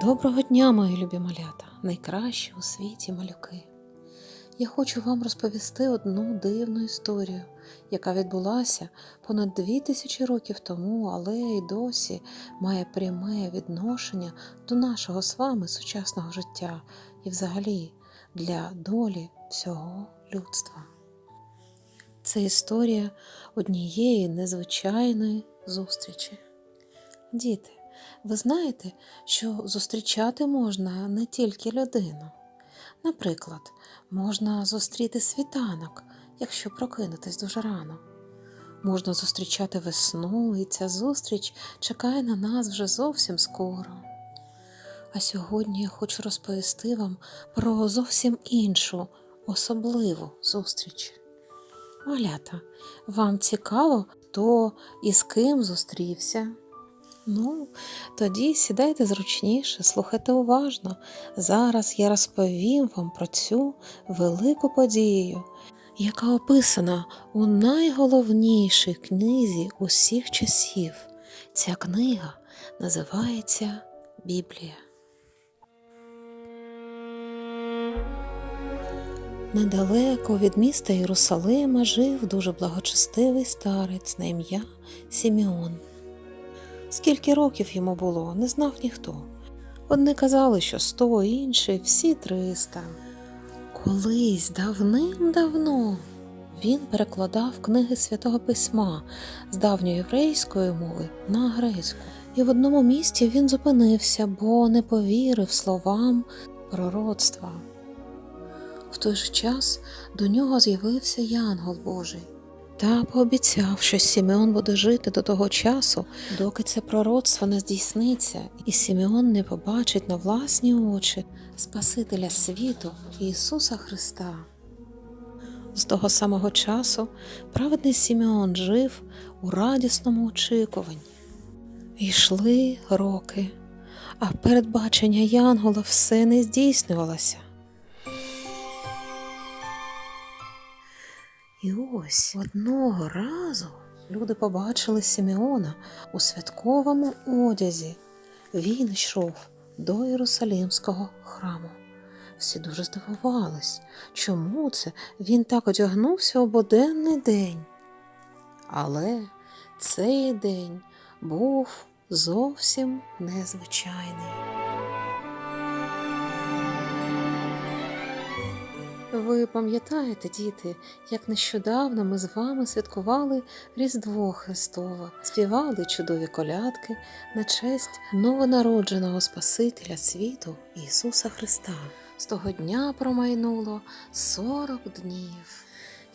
Доброго дня, мої любі малята, найкращі у світі малюки. Я хочу вам розповісти одну дивну історію, яка відбулася понад дві тисячі років тому, але й досі має пряме відношення до нашого з вами сучасного життя і взагалі для долі всього людства. Це історія однієї незвичайної зустрічі. Діти, ви знаєте, що зустрічати можна не тільки людину. Наприклад, можна зустріти світанок, якщо прокинутись дуже рано. Можна зустрічати весну, і ця зустріч чекає на нас вже зовсім скоро. А сьогодні я хочу розповісти вам про зовсім іншу, особливу зустріч. Малята, вам цікаво, хто і з ким зустрівся? Ну, тоді сідайте зручніше, слухайте уважно. Зараз я розповім вам про цю велику подію, яка описана у найголовнішій книзі усіх часів. Ця книга називається Біблія. Недалеко від міста Єрусалима жив дуже благочестивий старець на ім'я Сімеон. Скільки років йому було, не знав ніхто. Одні казали, що сто, інші всі триста. Колись давним-давно він перекладав книги святого письма з давньоєврейської мови на грецьку. І в одному місті він зупинився, бо не повірив словам пророцтва. В той же час до нього з'явився Янгол Божий та пообіцяв, що Сімеон буде жити до того часу, доки це пророцтво не здійсниться, і Сімеон не побачить на власні очі Спасителя світу Ісуса Христа. З того самого часу праведний Сімеон жив у радісному очікуванні. Йшли роки, а передбачення Янгола все не здійснювалося. І ось одного разу люди побачили Сімеона у святковому одязі. Він йшов до Єрусалимського храму. Всі дуже здивувались, чому це він так одягнувся у буденний день. Але цей день був зовсім незвичайний. Ви пам'ятаєте, діти, як нещодавно ми з вами святкували Різдво Христове, співали чудові колядки на честь новонародженого Спасителя світу Ісуса Христа. З того дня промайнуло 40 днів.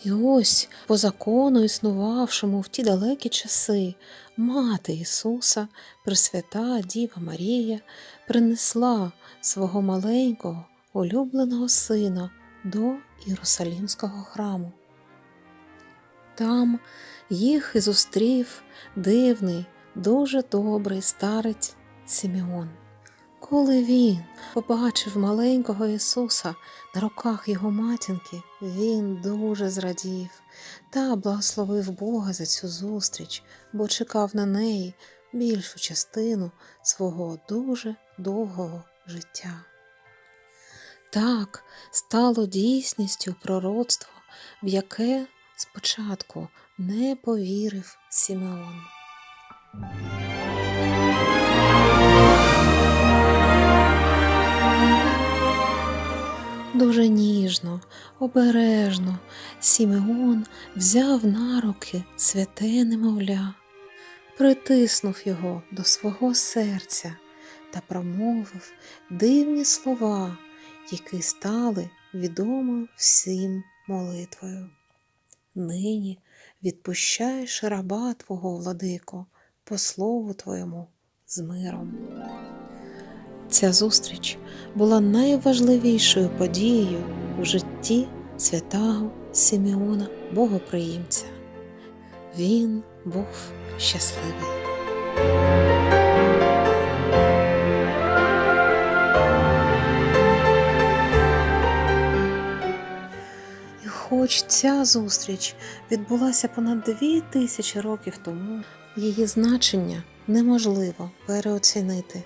І ось по закону, існувавшому в ті далекі часи, мати Ісуса, Пресвята Діва Марія, принесла свого маленького улюбленого сина до Єрусалимського храму. Там їх і зустрів дивний, дуже добрий старець Симеон. Коли він побачив маленького Ісуса на руках його матінки, він дуже зрадів та благословив Бога за цю зустріч, бо чекав на неї більшу частину свого дуже довгого життя. Так стало дійсністю пророцтво, в яке спочатку не повірив Сімеон. Дуже ніжно, обережно Сімеон взяв на руки святе немовля, притиснув його до свого серця та промовив дивні слова які стали відомою всім молитвою. Нині відпущаєш раба Твого, владико, по слову Твоєму з миром. Ця зустріч була найважливішою подією у житті святого Симеона Богоприємця. Він був щасливий. Хоч ця зустріч відбулася понад дві тисячі років тому, її значення неможливо переоцінити.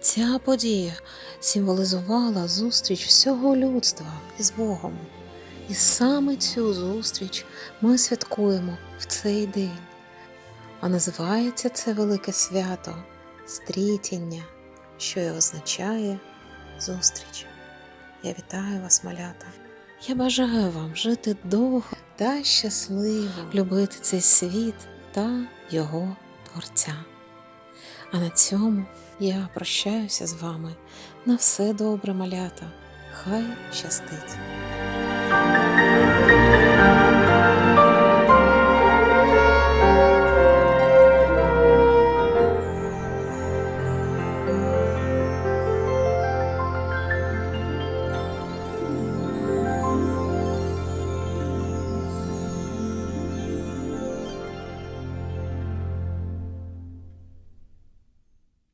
Ця подія символізувала зустріч всього людства із Богом. І саме цю зустріч ми святкуємо в цей день. А називається це велике свято стрітіння, що і означає зустріч. Я вітаю вас, малята. Я бажаю вам жити довго та щасливо, любити цей світ та його творця. А на цьому я прощаюся з вами. На все добре, малята. Хай щастить!